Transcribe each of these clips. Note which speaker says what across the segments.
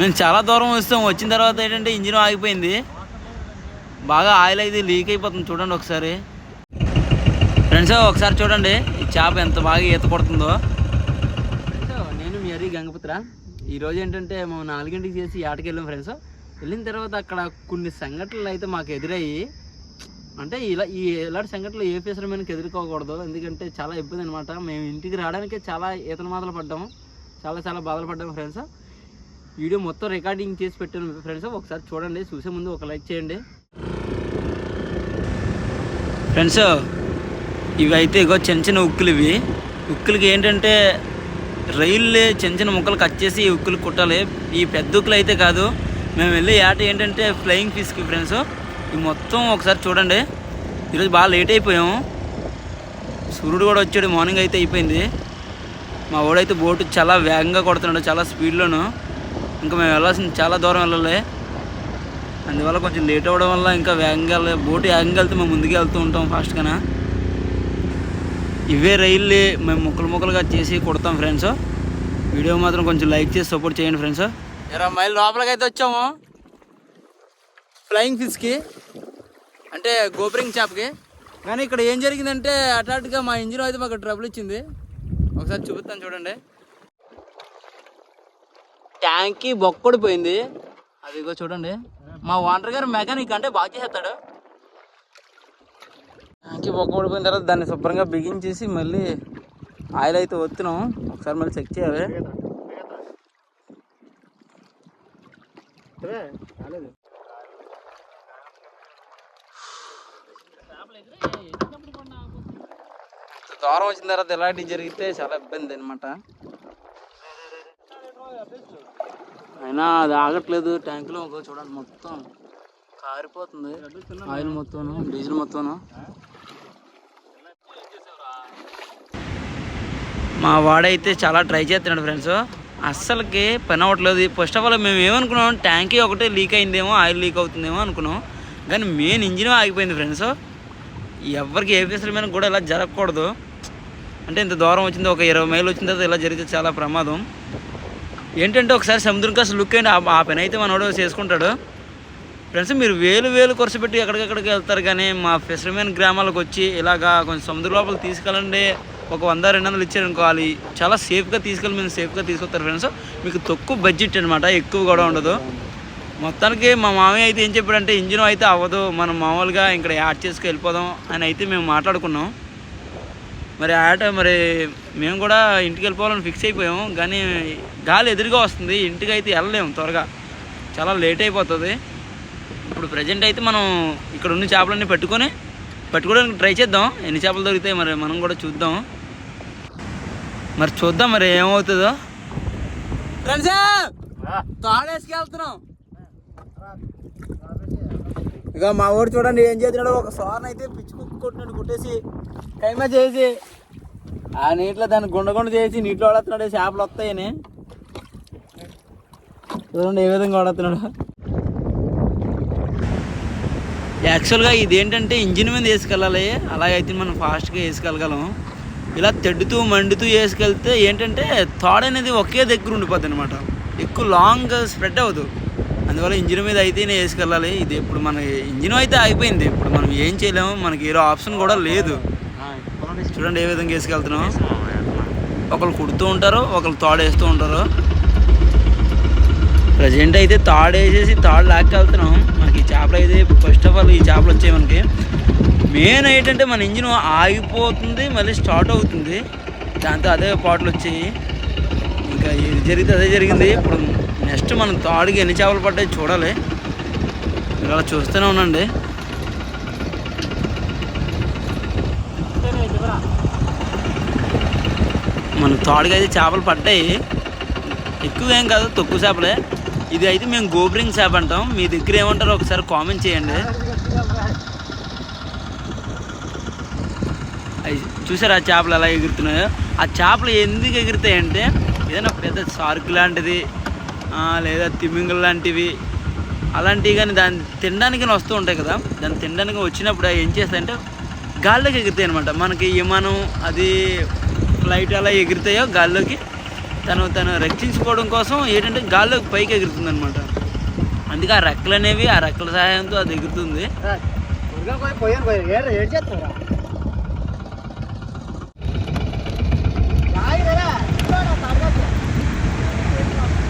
Speaker 1: మేము చాలా దూరం వస్తాం. వచ్చిన తర్వాత ఏంటంటే ఇంజిన్ ఆగిపోయింది. బాగా ఆయిల్ అయితే లీక్ అయిపోతుంది. చూడండి ఒకసారి. ఫ్రెండ్స్ ఒకసారి చూడండి. ఈ చేప ఎంత బాగా ఈత కొడుతుందో. నేను మీ హరి గంగపుత్ర. ఈరోజు ఏంటంటే మేము నాలుగింటికి చేసి ఆటకి వెళ్ళాం ఫ్రెండ్స్. వెళ్ళిన తర్వాత అక్కడ కొన్ని సంఘటనలు అయితే మాకు ఎదురయ్యి. అంటే ఇలా ఈ ఇలాంటి సంఘటనలు ఏ ఫిషర్మెన్కి ఎదుర్కోకూడదు. ఎందుకంటే చాలా ఇబ్బంది అనమాట మేము ఇంటికి రావడానికే చాలా ఈతల మాటలు పడ్డాము. చాలా చాలా బాధలు పడ్డాము ఫ్రెండ్స్. వీడియో మొత్తం రికార్డింగ్ చేసి పెట్టాను ఫ్రెండ్స్. ఒకసారి చూడండి చూసే ముందు ఒక లైక్ చేయండి. ఫ్రెండ్స్ ఇవి అయితే ఇగో చిన్న చిన్న ఉక్కులు ఇవి. ఉక్కులకి ఏంటంటే రైళ్ళు చిన్న చిన్న ముక్కలు కట్ చేసి ఈ ఉక్కులు కుట్టాలి. ఈ పెద్ద ఉక్కులు అయితే కాదు. మేము వెళ్ళి ఆట ఏంటంటే ఫ్లయింగ్ ఫిష్కి ఫ్రెండ్స్. ఇవి మొత్తం ఒకసారి చూడండి. ఈరోజు బాగా లేట్ అయిపోయాము. సూర్యుడు కూడా వచ్చాడు. మార్నింగ్ అయితే అయిపోయింది. మా వాడైతే బోటు చాలా వేగంగా కొడుతున్నాడు చాలా స్పీడ్లోను. ఇంకా మేము వెళ్ళాల్సింది చాలా దూరం వెళ్ళాలి. అందువల్ల కొంచెం లేట్ అవ్వడం వల్ల ఇంకా వేగంగా వెళ్ళాలి బోటు వేగంగా వెళ్తే మేము ముందుకు వెళ్తూ ఉంటాం ఫాస్ట్గానే ఇవే రైళ్ళు మేము ముక్కలు ముక్కలుగా చేసి కొడతాం ఫ్రెండ్స్ వీడియో మాత్రం కొంచెం లైక్ చేసి సపోర్ట్ చేయండి ఫ్రెండ్స్ ఇరవై మైల్ లోపలికి అయితే వచ్చాము ఫ్లయింగ్ ఫిష్కి అంటే గోపరింగ్ చేపకి కానీ ఇక్కడ ఏం జరిగిందంటే అటాట్గా మా ఇంజిన్ అయితే మాకు ట్రబుల్ ఇచ్చింది. ఒకసారి చూపిస్తాను చూడండి. ట్యాంక్కి బొక్కడిపోయింది అదిగో చూడండి. మా ఓనర్ గారు మెకానిక్ అంటే బాగా చేసేస్తాడు. ట్యాంక్కి బొక్కడిపోయిన తర్వాత దాన్ని శుభ్రంగా బిగించేసి మళ్ళీ ఆయిల్ అయితే వస్తున్నాం ఒకసారి మళ్ళీ చెక్ చేయాలి. దూరం వచ్చిన తర్వాత ఇలాంటివి జరిగితే చాలా ఇబ్బంది అనమాట అయినా అది ఆగట్లేదు. ట్యాంకులో ఒక చూడండి మొత్తం కారిపోతుంది. ఆయిల్ మొత్తం డీజిల్ మొత్తం మా వాడైతే చాలా ట్రై చేస్తున్నాడు ఫ్రెండ్స్. అస్సలకి పని అవ్వట్లేదు. ఫస్ట్ ఆఫ్ ఆల్ మేము ఏమనుకున్నాం ట్యాంకీ ఒకటే లీక్ అయిందేమో ఆయిల్ లీక్ అవుతుందేమో అనుకున్నాం. కానీ మెయిన్ ఇంజిన్ ఆగిపోయింది ఫ్రెండ్స్. ఎవరికి ఏ ఫెసిల్ మీద కూడా ఇలా జరగకూడదు. అంటే ఇంత దూరం వచ్చింది ఒక ఇరవై మైలు వచ్చిన తర్వాత ఇలా జరిగితే చాలా ప్రమాదం. ఏంటంటే ఒకసారి సముద్రం కాస్త లుక్ అయ్యి ఆ- పని అయితే మనోడు చేసుకుంటాడు. ఫ్రెండ్స్ మీరు వేలు వేలు ఖర్చు పెట్టి ఎక్కడికెక్కడికి వెళ్తారు కానీ మా ఫిషర్మెన్ గ్రామాలకు వచ్చి ఇలాగా కొంచెం సముద్ర లోపల తీసుకెళ్ళండి. ఒక వంద రెండు వందలు ఇచ్చారనుకోవాలి చాలా సేఫ్గా తీసుకెళ్ళి మేము సేఫ్గా తీసుకొస్తారు ఫ్రెండ్స్ మీకు తక్కువ బడ్జెట్ అనమాట ఎక్కువ కూడా ఉండదు. మొత్తానికి మా మామయ్య అయితే ఏం చెప్పాడంటే ఇంజిన్ అయితే అవ్వదు మనం మామూలుగా ఇక్కడ యాడ్ చేసుకు వెళ్ళిపోదాం అని అయితే మేము మాట్లాడుకున్నాం. మరి యాడ్ మరి మేము కూడా ఇంటికి వెళ్ళిపోవాలని ఫిక్స్ అయిపోయాము. కానీ గాలి ఎదురుగా వస్తుంది ఇంటికి అయితే వెళ్ళలేము త్వరగా. చాలా లేట్ అయిపోతుంది. ఇప్పుడు ప్రజెంట్ అయితే మనం ఇక్కడ ఉన్న చేపలన్నీ పట్టుకొని పట్టుకోవడానికి ట్రై చేద్దాం. ఎన్ని చేపలు దొరుకుతాయి మరి మనం కూడా చూద్దాం. మరి చూద్దాం మరి ఏమవుతుందో. ఫ్రెండ్స్ తాడేసుకెళ్తున్నాం ఇక మా ఊరు చూడండి ఏం చేస్తున్నాడు. ఒక సార్ని అయితే పిచ్చి కుక్కు కొట్టినాడు కొట్టేసి కైమా చేసి ఆ నీటిలో దాన్ని గుండ గుండ చేసి నీటిలో వాడుతున్నాడు చేపలు వస్తాయని. చూడండి ఏ విధంగా వాడుతున్నాడు యాక్చువల్గా ఇది ఏంటంటే ఇంజిన్ మీద వేసుకెళ్ళాలి. అలాగైతే మనం ఫాస్ట్గా వేసుకెళ్ళగలం. ఇలా తెడ్డుతూ మండుతూ వేసుకెళ్తే ఏంటంటే థాడ్ అనేది ఒకే దగ్గర ఉండిపోద్ది అనమాట ఎక్కువ లాంగ్ స్ప్రెడ్ అవ్వదు. అందువల్ల ఇంజిన్ మీద అయితేనే వేసుకెళ్ళాలి. ఇది ఇప్పుడు మన ఇంజిన్ అయితే అయిపోయింది ఇప్పుడు మనం ఏం చేయలేము. మనకి ఏదో ఆప్షన్ కూడా లేదు. చూడండి ఏ విధంగా వేసుకెళ్తున్నాం. ఒకళ్ళు కుడుతూ ఉంటారు ఒకళ్ళు తాడు వేస్తూ ఉంటారు. ప్రజెంట్ అయితే తాడు వేసేసి తాడు లాక్కెళ్తున్నాం. మనకి ఈ చేపలు అయితే ఫస్ట్ ఆఫ్ ఆల్ ఈ చేపలు వచ్చాయి మనకి. మెయిన్ ఏంటంటే మన ఇంజిన్ ఆగిపోతుంది మళ్ళీ స్టార్ట్ అవుతుంది. దాంతో అదే పాటలు వచ్చాయి. ఇంకా ఏది జరిగితే అదే జరిగింది. ఇప్పుడు నెక్స్ట్ మనం తాడుకి ఎన్ని చేపలు పడ్డాయి చూడాలి. ఇలా చూస్తూనే ఉండండి. మన తాడుకి అయితే చేపలు పడ్డాయి. ఎక్కువ ఏం కాదు తక్కువ చేపలే. ఇది అయితే మేము గోబ్రింగ్ చేప అంటాం. మీ దగ్గర ఏమంటారో ఒకసారి కామెంట్ చేయండి. చూసారు చూసారా ఆ చేపలు ఎలా ఎగురుతున్నాయో? ఆ చేపలు ఎందుకు ఎగురుతాయంటే ఏదైనా పెద్ద సార్క్ లాంటిది లేదా తిమింగల్ లాంటివి అలాంటివి కానీ దాన్ని తినడానికి వస్తూ ఉంటాయి కదా. దాన్ని తినడానికి వచ్చినప్పుడు ఏం చేస్తాయంటే గాల్లోకి ఎగురుతాయి అనమాట మనకి విమానం అది ఫ్లైట్ అలా ఎగురుతాయో గాల్లోకి తను తను రక్షించుకోవడం కోసం ఏంటంటే గాల్లోకి పైకి ఎగురుతుంది అనమాట అందుకే ఆ రెక్కలు అనేవి ఆ రెక్కల సహాయంతో అది ఎగురుతుంది.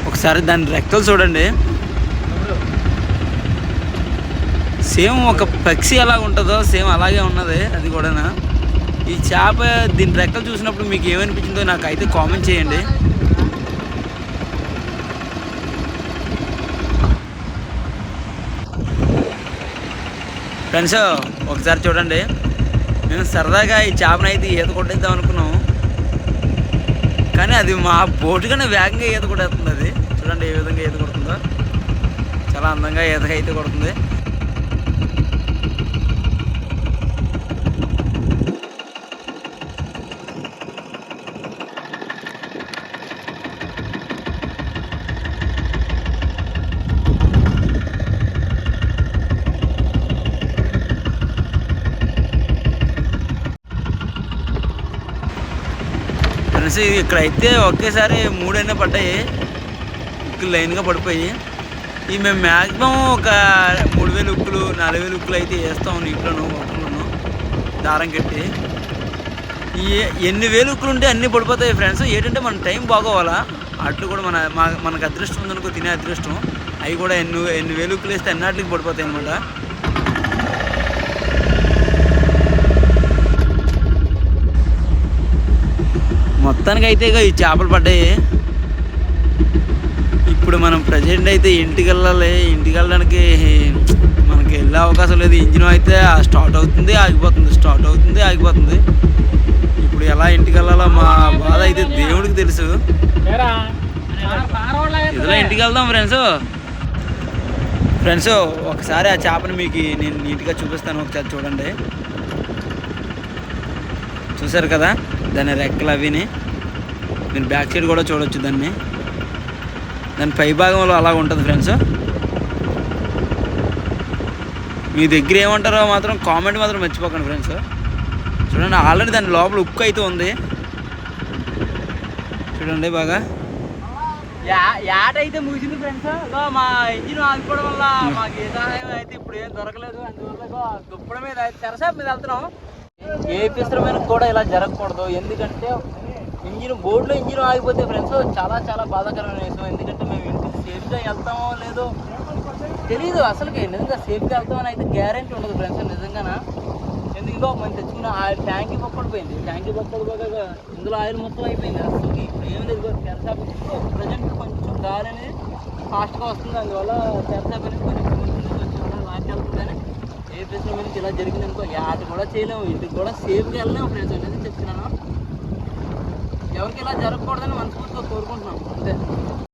Speaker 1: ఒకసారి దాని రెక్కలు చూడండి. సేమ్ ఒక పక్షి ఎలా ఉంటుందో సేమ్ అలాగే ఉన్నది అది కూడా ఈ చేప దీని రెక్కలు చూసినప్పుడు మీకు ఏమనిపించిందో నాకు అయితే కామెంట్ చేయండి. ఫ్రెండ్స్ ఒకసారి చూడండి. మేము సరదాగా ఈ చేపను అయితే ఈత కొట్టేద్దాం అనుకున్నాం. కానీ అది మా బోటు కన్నా వేగంగా ఈత కొట్టేస్తుంది అది. చూడండి ఏ విధంగా ఈత కొడుతుందో. చాలా అందంగా ఈతగా అయితే కొడుతుంది. ఫ్రెండ్స్ ఇక్కడ అయితే ఒకేసారి మూడైనా పడ్డాయి. ఉక్కులు లైన్గా పడిపోయి. ఇవి మేము మ్యాక్సిమం ఒక మూడు వేలు ఉక్కులు నాలుగు వేలు ఉక్కులు అయితే వేస్తాం నీటిలోను వాటర్లోను దారం కట్టి. ఎన్ని వేలు ఉక్కులు ఉంటే అన్నీ పడిపోతాయి ఫ్రెండ్స్. ఏంటంటే మన టైం బాగోవాలా. అట్లు కూడా మన మా- మనకు అదృష్టం ఉందనుకో తినే అదృష్టం. అవి కూడా ఎన్ని ఎన్ని వేలు ఉక్కులు వేస్తే అన్నిటికి పడిపోతాయి అనమాట మొత్తానికి అయితే ఇక ఈ చేపలు పడ్డాయి. ఇప్పుడు మనం ప్రజెంట్ అయితే ఇంటికి వెళ్ళాలి ఇంటికి వెళ్ళడానికి మనకి వెళ్ళే అవకాశం లేదు. ఇంజిన్ అయితే స్టార్ట్ అవుతుంది ఆగిపోతుంది. స్టార్ట్ అవుతుంది ఆగిపోతుంది. ఇప్పుడు ఎలా ఇంటికి వెళ్ళాలో మా బాధ అయితే దేవుడికి తెలుసు. ఇదిలో ఇంటికి వెళ్దాం ఫ్రెండ్స్. ఫ్రెండ్స్ ఒకసారి ఆ చేపను మీకు నేను నీట్గా చూపిస్తాను. ఒకసారి చూడండి. చూసారు కదా? దాని రెక్కలు అవిని. మీరు బ్యాక్ సైడ్ కూడా చూడొచ్చు దాన్ని. దాని పై భాగంలో అలా ఉంటుంది ఫ్రెండ్స్. మీ దగ్గర ఏమంటారో మాత్రం కామెంట్ మాత్రం మర్చిపోకండి ఫ్రెండ్స్. చూడండి ఆల్రెడీ దాని లోపల ఉక్కు అయితే ఉంది. చూడండి బాగా. యాడ్ అయితే ముగిసింది ఫ్రెండ్స్. మా ఇంజిన్ ఆగిపోవడం వల్ల మాకు ఏ సహాయం అయితే ఇప్పుడు ఏం దొరకలేదు. అందువల్ల దుప్పడం మీద తెరసాప్ మీద వెళ్తున్నాం. ఏ పిసరమైన కూడా ఇలా జరగకూడదు. ఎందుకంటే ఇంజిన్ బోర్డులో ఇంజిన్ ఆగిపోతే ఫ్రెండ్స్ చాలా చాలా బాధాకరమైన విషయం. ఎందుకంటే మేము ఇంటికి సేఫ్గా వెళ్తామో లేదో తెలీదు అసలుకి. నిజంగా సేఫ్గా వెళ్తామని అయితే గ్యారెంటీ ఉండదు ఫ్రెండ్స్ నిజంగానా? ఎందుకంటే మనం తెచ్చుకున్న ఆయిల్ ట్యాంకీ బొక్కడు పోయింది ట్యాంకీ బొక్కడు పోగా ఇందులో ఆయిల్ మొత్తం అయిపోయింది. అసలు ఏం లేదు తెరసాప్ ప్రజెంట్ కొంచెం గాలి అనేది ఫాస్ట్గా వస్తుంది. అందువల్ల తెరసాప్ అనేది కొంచెం వచ్చి వల్ల వెళ్తుందని ఏ ప్రశ్న గురించి ఇలా జరిగింది అనుకో యాట కూడా చేయలేము ఇంటికి కూడా సేఫ్గా వెళ్ళలేము ఫ్రెండ్స్ అనేది చెప్తున్నాను. ఎవరికి ఇలా జరగకూడదని మనస్ఫూర్తిగా కోరుకుంటున్నాం అంతే.